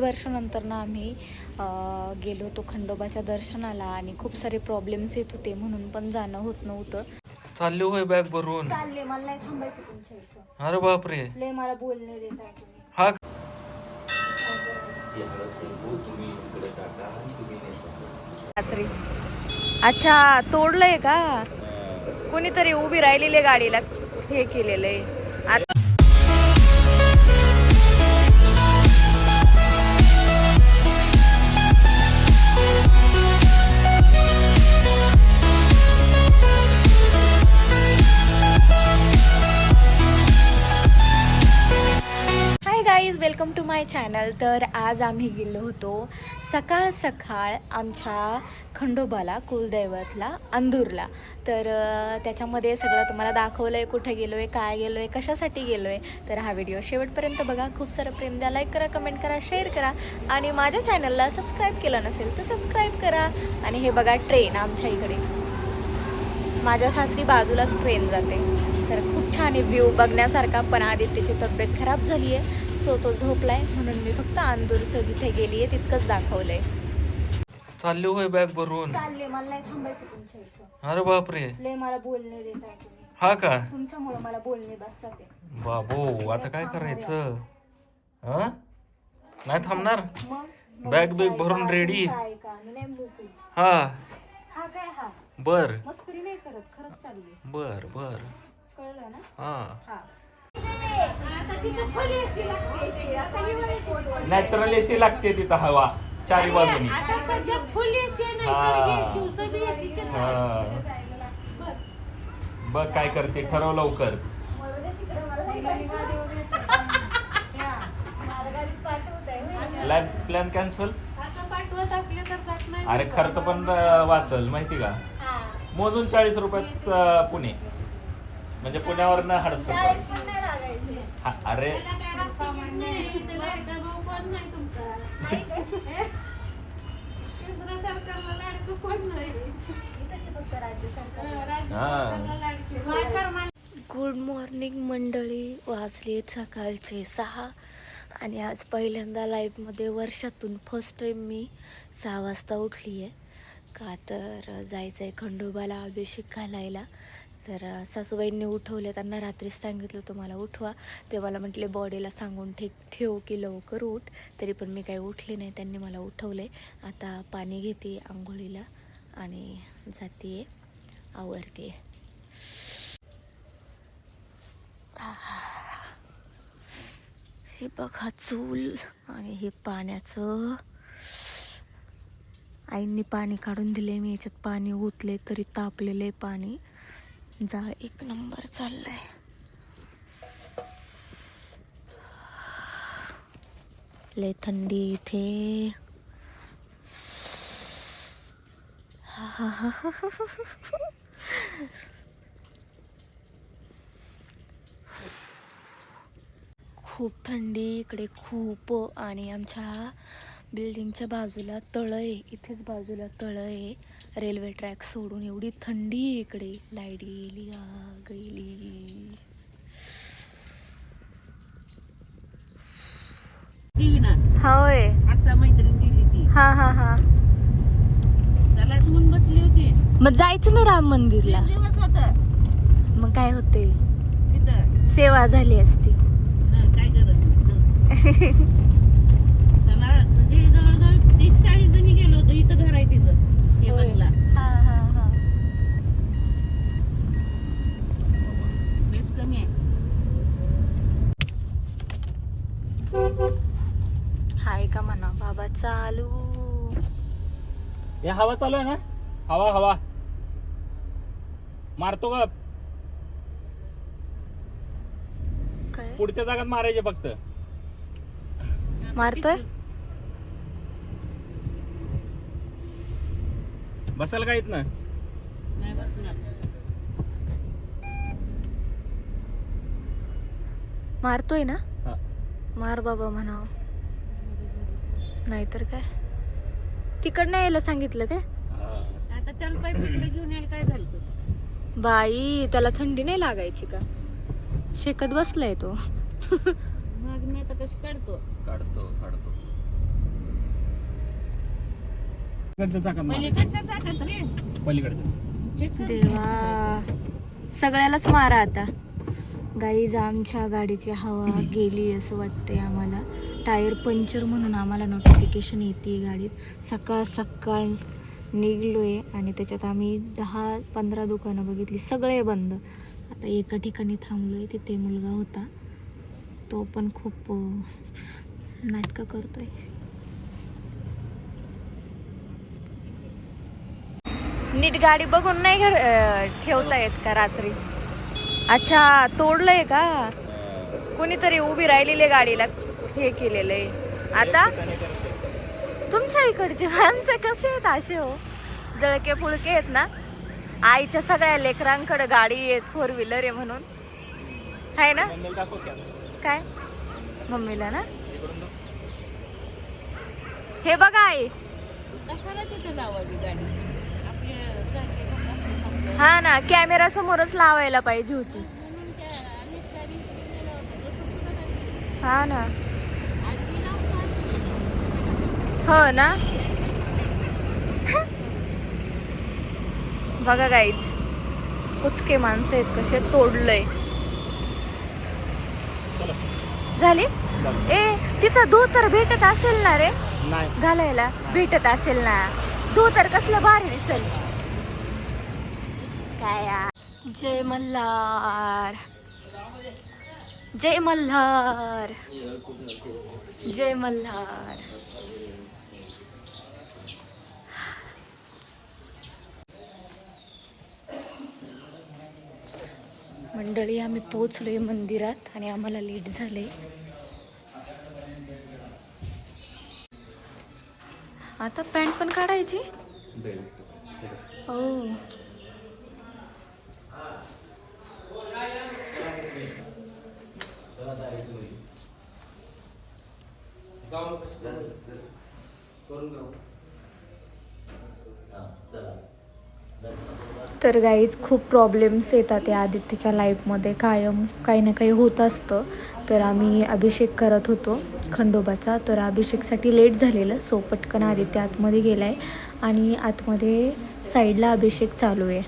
वर्षानंतर ना आम्ही अ, गेलो होतो खंडोबाच्या दर्शनाला आणि खूप सारे प्रॉब्लेम्स येत होते म्हणून पण जाणं होत नव्हतं. चालले होय बॅग भरून. चालले मला नाही थांबायचं तुमच्या इथं. अरे बापरे. लय मला बोलणे देत हा. रात्री. अच्छा तोडलंय का? कोणीतरी उभी राहिलेली गाडीला. हे केलेलं आहे चॅनल तर आज आम्ही गेलो होतो सकाळ सकाळ आमच्या खंडोबाला कुलदैवतला अंदूरला तर त्याच्यामध्ये सगळं तुम्हाला दाखवलं आहे कुठे गेलो आहे काय गेलो आहे कशासाठी गेलो आहे तर हा व्हिडिओ शेवटपर्यंत बघा. खूप सारं प्रेम द्या. लाईक करा कमेंट करा शेअर करा. आणि माझ्या चॅनलला सबस्क्राईब केलं नसेल तर सबस्क्राईब करा. आणि हे बघा ट्रेन आमच्या इकडे. माझ्या सासरी बाजूलाच ट्रेन जाते. तर खूप छान आहे व्ह्यू बघण्यासारखा पण आदित्यची तब्येत खराब झाली आहे सो तो झोपलाय म्हणून मी फक्त अंदूरचं जिथे गेली आहे तितकंच दाखवलंय. चालले होय बॅग भरून. चालले मला नाही थांबायचं तुमच्या इथं. अरे बापरे. लय मला बोलणे देत आहे तुम्ही. हा का? तुमच्यामुळे मला बोलणे बसतात. बाबो आता काय करायचं? हा? नाही थांबणार? मग? मग बॅग बिग तुमचं भरून ऐका, ready? तुमचं ऐका मी नाही मोकळी. हा. हा काय हा? बर. मस्करी नाही करत खरंच चालली. बर बर. कळलं ना? हा. हा. नॅचरल एसी लागते तिथं हवा. चारी बाजूनी. बघ काय करते ठरव लवकर. लाईफ प्लॅन कॅन्सल अरे खर्च पण वाचल माहिती का? मोजून चाळीस रुपयात पुणे. म्हणजे पुण्यावरनं हडपसर हा, अरे. त्याला काय हक्क नाही, त्याला एकदा भाऊ कोण नाही तुमचा केंद्र सरकारला लाडकं कोण नाही राज्य सरकारला लाडके. काय कर मला गुड मॉर्निंग मंडळी. वाजले सकाळचे सहा. आणि आज पहिल्यांदा लाईफमध्ये वर्षातून फर्स्ट टाईम मी सहा वाजता उठली आहे का तर जायचं आहे खंडोबाला अभिषेक घालायला. तर सासूबाईंनी उठवले. त्यांना रात्रीच सांगितलं तुम्हाला उठवा. ते मला म्हटले बॉडीला सांगून ठे ठेव की लवकर उठ. तरी पण मी काही उठले नाही. त्यांनी मला उठवले. आता पाणी घेते आंघोळीला आणि जाते. आवरते. हे बघा चूल आणि हे पाण्याचं. आईंनी पाणी काढून दिले. मी याच्यात पाणी ओतले तरी तापलेले पाणी. जाळ एक नंबर चाललाय. लय थंडी इथे. खूप थंडी इकडे खूप. आणि आमच्या बिल्डिंगच्या बाजूला तळं आहे. इथेच बाजूला तळं आहे. रेल्वे ट्रॅक सोडून एवढी थंडी आहे इकडे. लाइट गेली गेली. होय. आता मैत्रीण गेली ती. हा हा हा. चलाच म्हणून बसली होती. मग जायचं ना राम मंदिरला. तीन दिवस होत. मग काय होते तिथं सेवा झाली असती. काय गरज नाही. जाऊ. चला म्हणजे जवळजवळ तीस चाळीस जणी गेलो होतो. इथं घर आहे तिचं हा हा हा. बेच कमी आहे. हाय का म्हणा बाबा चालू. हे हवा चालू आहे ना? हवा हवा. मारतो का काय? पुढच्या जागात मारायचे फक्त. मारतोय? बसायला का ना नाही? बसणार. मारतोय ना? मार बाबा म्हणाव. नाहीतर काय? तिकडनं यायला सांगितलं काय? आता त्याला पाईप घेऊन यायला काय झालं बाई त्याला थंडी नाही लागायची का? शेकत बसलाय तो. मग मी आता कशी काढतो? काढतो काढतो. इकडच्या चाकात मारायचं. पलीकडच्या चाकात रे पलीकडच्या चेक कर. देवा सगळ्यालाच मारा आता. गाईज आमच्या गाडीची हवा गेली असं वाटतंय आम्हाला. टायर पंक्चर म्हणून आम्हाला नोटिफिकेशन येते गाडीत. सकाळ सकाळ निघलो आहे आणि त्याच्यात आम्ही दहा पंधरा दुकानं बघितली. सगळे बंद. आता एका ठिकाणी थांबलो आहे तिथे मुलगा होता. तो पण खूप अं, नाटकं करतोय. नीट गाडी बघून नाही घर ठेवता येत का रात्री? अच्छा तोडलंय का? कोणीतरी उभी राहिलेली गाडीला हे केलेलं आहे. आता? तुमच्या इकडचे माणसं कसे आहेत असे हो? जळके फुलके आहेत ना? आईच्या सगळ्या लेकरांकडे गाडी आहेत फोर व्हीलर आहे म्हणून. आहे ना? काय? मम्मीला ना? हे बघा आई. कशाला तिथं लावावी गाडी? हा ना कॅमेरा समोरच लावायला पाहिजे होती. हा ना. हो ना. बघा गाईच कुचके माणसं आहेत कसे तोडलंय. झाली? ए तिथं धोतर भेटत असेल ना रे? घालायला? भेटत असेल ना. धोतर कसलं भारी दिसेल. काय. जय मल्हार. जय मल्हार. जय मल्हार. मंडळी आम्ही पोहोचलोय मंदिरात आणि आम्हाला लेट झाले आता पॅन्ट पण काढायची? हो. तर गाईज खूप प्रॉब्लेम्स येतात या आदित्यच्या लाईफमध्ये कायम काही ना काही होत असतं. तर आम्ही अभिषेक करत होतो खंडोबाचा. तर अभिषेकसाठी लेट झालेलं. सो पटकन आदित्य आतमध्ये गेला आहे आणि आतमध्ये साईडला अभिषेक चालू आहे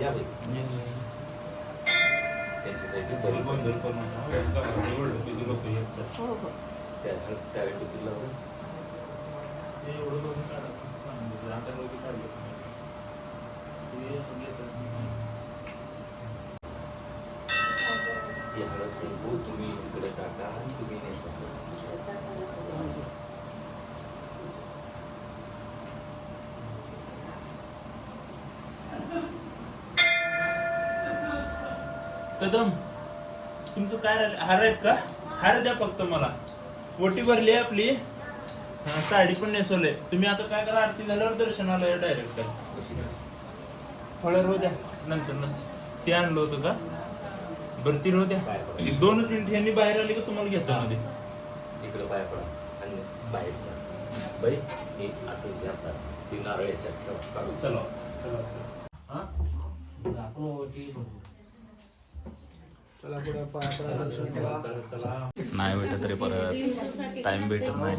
या बाई त्यांच्यासाठी बरी गोंधळ करून त्या हे हळद कुंकू तुम्ही इकडे टाका आणि तुम्ही नेसा. कदम तुमचं काय राहिलं? हार आहेत का? हार द्या फक्त मला. ओटी भरली आहे आपली. हा, साडी पण नेसवले तुम्ही आता काय करा आरती झाल्यावर दर्शनाला या डायरेक्ट फळं रोज द्या नंतर नंतर. ते आणलं होतं का? बरं ती रोज एक दोनच मिनिट यांनी बाहेर आली का तुम्हाला घेतो मध्ये. इकडे बाहेर पडा. आणि बाहेरचा बाई हे असं घालतात. ती नारळ याच्यात ठेवा. काढून. चला. चला. चला चला चला नाही भेटत रे परत. टाइम भेटत नाही.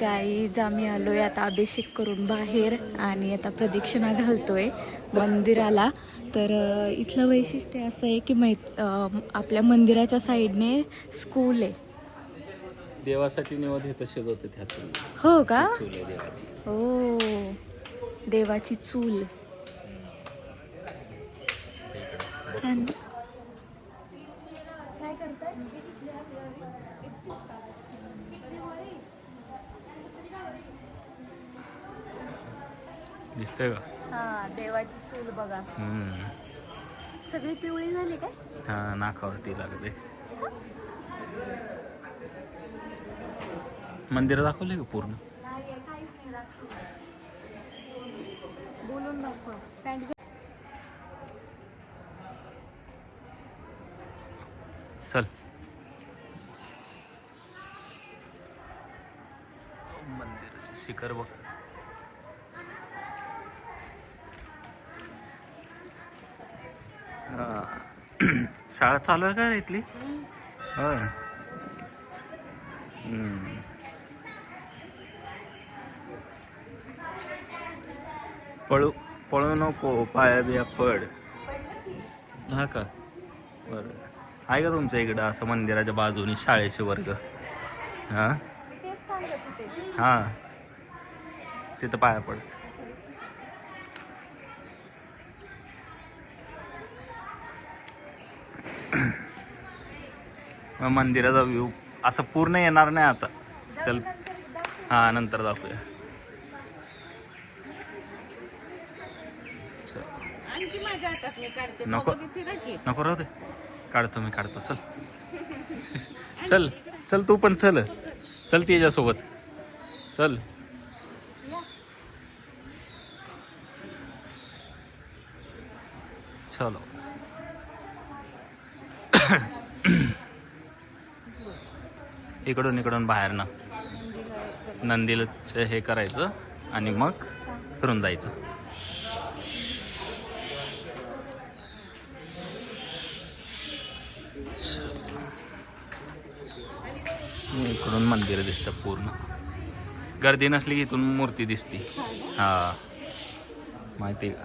गाईज आम्ही आलोय आता अभिषेक करून बाहेर आणि आता प्रदक्षिणा घालतोय मंदिराला. तर इथलं वैशिष्ट्य असं आहे की माहीत आपल्या मंदिराच्या साईडने स्कूल आहे. देवासाठी निवड हे तसेच होते त्यात हो का? हो देवाची. चूल. छान. दिसतंय का? हा देवाची चूल बघा. सगळी पिवळी झाली काय? हा नाकावरती लागते मंदिर दाखवले का पूर्ण? बोलून चल. मंदिर शिखर बघ. शाळा चालू आहे का इथली? होय. पळू पळू नको पाया बिया पड. हा का? बरं. आहे का तुमच्या इकडं असं मंदिराच्या बाजूने शाळेचे वर्ग? हा? हा. तिथं पाया पड मंदिराचा व्ह्यू असं पूर्ण येणार नाही आता. चल. हा नंतर दाखवूया. नको. नको राहू दे. काढतो मी काढतो. चल. चल. चल तू पण चल. चल तिच्यासोबत चल. चलो. इकडून इकडून बाहेर ना नंदीलाच हे करायचं आणि मग फिरून जायचं. इकडून मंदिर दिसतं पूर्ण. गर्दी नसली की इथून मूर्ती दिसते. हा. माहिती आहे का?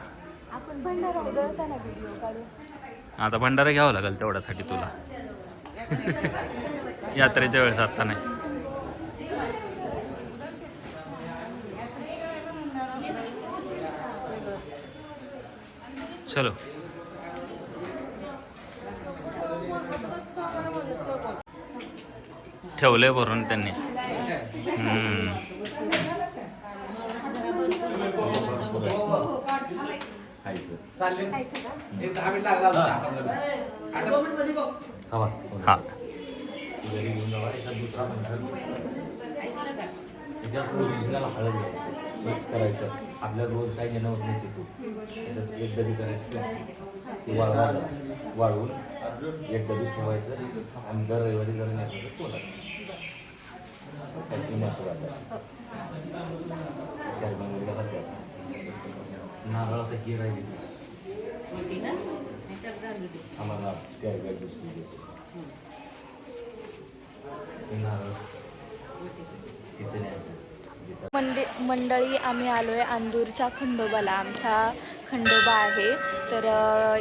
आता भंडारा घ्यावा लागेल तेवढ्यासाठी तुला. यात्रेच्या वेळेस आता नाही. चलो. ठेवलंय भरून त्यांनी. हा. घरी घेऊन जावा दुसरा म्हणणार त्याच्यात ओरिजिनल हळद मिक्स करायचं. आपल्याला रोज काय घेणं होत नाही तिथून. त्याच्यात एक डबी करायची ती वाळवून एक डबी ठेवायचं आणि दर रविवारी जर न्यायचं तर काहीतरी महत्वाचं आहे. नारळाचा हीर आहे दे आम्हाला त्या दुसरी देते. ते नारळ तिथे न्यायचं जिथं मंडे मंडळी आम्ही आलोय अंदूरच्या खंडोबाला. आमचा खंडोबा आहे. तर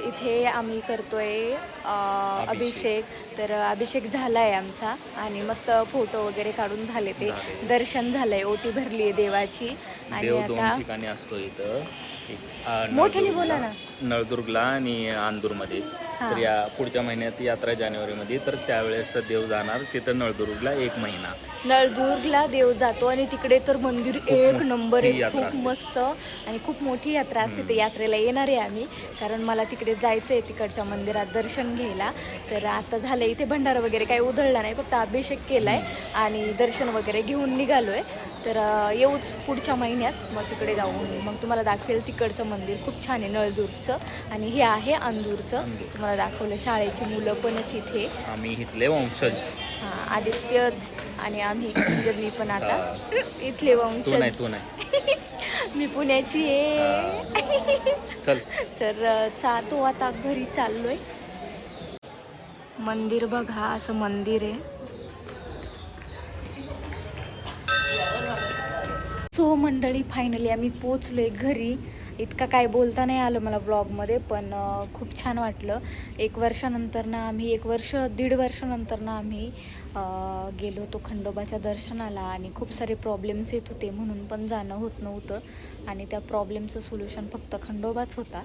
इथे आम्ही करतोय अ, अभिषेक. तर अभिषेक झालाय आमचा. आणि मस्त फोटो वगैरे काढून झाले ते. झाले. दर्शन झालंय. ओटी भरली आहे देवाची. आणि देव दोन आता ठिकाणी असतो इथं. मोठ्याने बोला ना. नळदुर्गला आणि आंदूरमध्ये. हा. तर या पुढच्या महिन्यात यात्रा जानेवारीमध्ये तर त्यावेळेस देव जाणार. तिथं नळदुर्गला एक महिना. नळदुर्गला देव जातो आणि तिकडे तर मंदिर एक नंबर आहे खूप. मस्त आणि खूप मोठी यात्रा असते. ते यात्रेला येणार आहे आम्ही. कारण मला तिकडे जायचं आहे तिकडच्या मंदिरात दर्शन घ्यायला. तर आता झालं इथे भंडारा वगैरे काही उधळला नाही. फक्त अभिषेक केलाय आणि दर्शन वगैरे घेऊन निघालोय. तर येऊच पुढच्या महिन्यात मग तिकडे जाऊन मग तुम्हाला दाखवेल तिकडचं मंदिर. खूप छान आहे नळदूरचं आणि हे आहे अंदूरचं. अंदूर. तुम्हाला दाखवलं शाळेची मुलं पण तिथे. आम्ही इथले वंशज. हां आदित्य आणि आम्ही म्हणजे मी पण आता. इथले तू वंश नाही तू नाही. मी पुण्याची आहे. चल. तर चा तो आता. घरी चाललोय. मंदिर बघा असं मंदिर आहे. सो मंडळी फायनली आम्ही पोचलो आहे घरी. इतका काय बोलता नाही आलं मला ब्लॉगमध्ये पण खूप छान वाटलं. एक वर्षानंतर ना आम्ही एक वर्ष दीड वर्षानंतर ना आम्ही गेलो होतो खंडोबाच्या दर्शनाला आणि खूप सारे प्रॉब्लेम्स येत होते म्हणून पण जाणं होत नव्हतं. आणि त्या प्रॉब्लेमचं सोल्युशन फक्त खंडोबाच होता.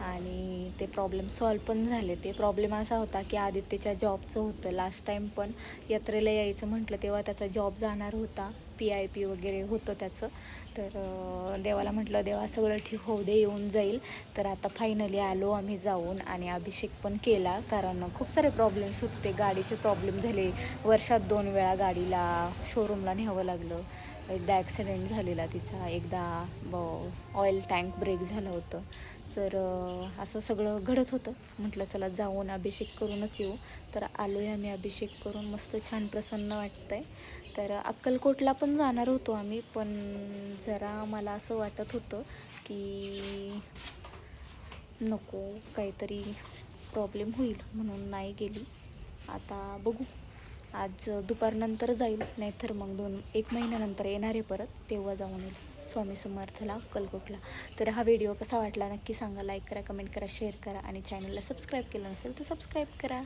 आणि ते प्रॉब्लेम सॉल्व पण झाले. ते प्रॉब्लेम असा होता की आदित्यच्या जॉबचं होतं. लास्ट टाईम पण यात्रेला यायचं म्हटलं तेव्हा त्याचा जॉब जाणार होता. पी आय पी वगैरे होतं त्याचं. तर देवाला म्हटलं देवा सगळं ठीक होऊ दे येऊन जाईल. तर आता फायनली आलो आम्ही जाऊन आणि अभिषेक पण केला. कारण खूप सारे प्रॉब्लेम्स होते. गाडीचे प्रॉब्लेम झाले. वर्षात दोन वेळा गाडीला शोरूमला न्यावं लागलं. एकदा ॲक्सिडेंट झालेला तिचा. एकदा ऑइल टँक ब्रेक झालं होतं. तर असं सगळं घडत होतं. म्हटलं चला जाऊन अभिषेक करूनच येऊ. तर आलो आहे आम्ही अभिषेक करून. मस्त छान प्रसन्न वाटतंय. तर अक्कलकोटला पण जाणार होतो आम्ही. पण जरा मला असं वाटत होतं की नको काहीतरी प्रॉब्लेम होईल म्हणून नाही गेली. आता बघू. आज दुपारनंतर जाईल. नाहीतर मग दोन एक महिन्यानंतर येणार आहे परत. तेव्हा जाऊन येईल. स्वामी समर्थला कलकोटला तर हा व्हिडिओ कसा वाटला नक्की सांगा लाईक करा कमेंट करा शेअर करा आणि चॅनलला सबस्क्राईब केलं नसेल तर सबस्क्राईब करा.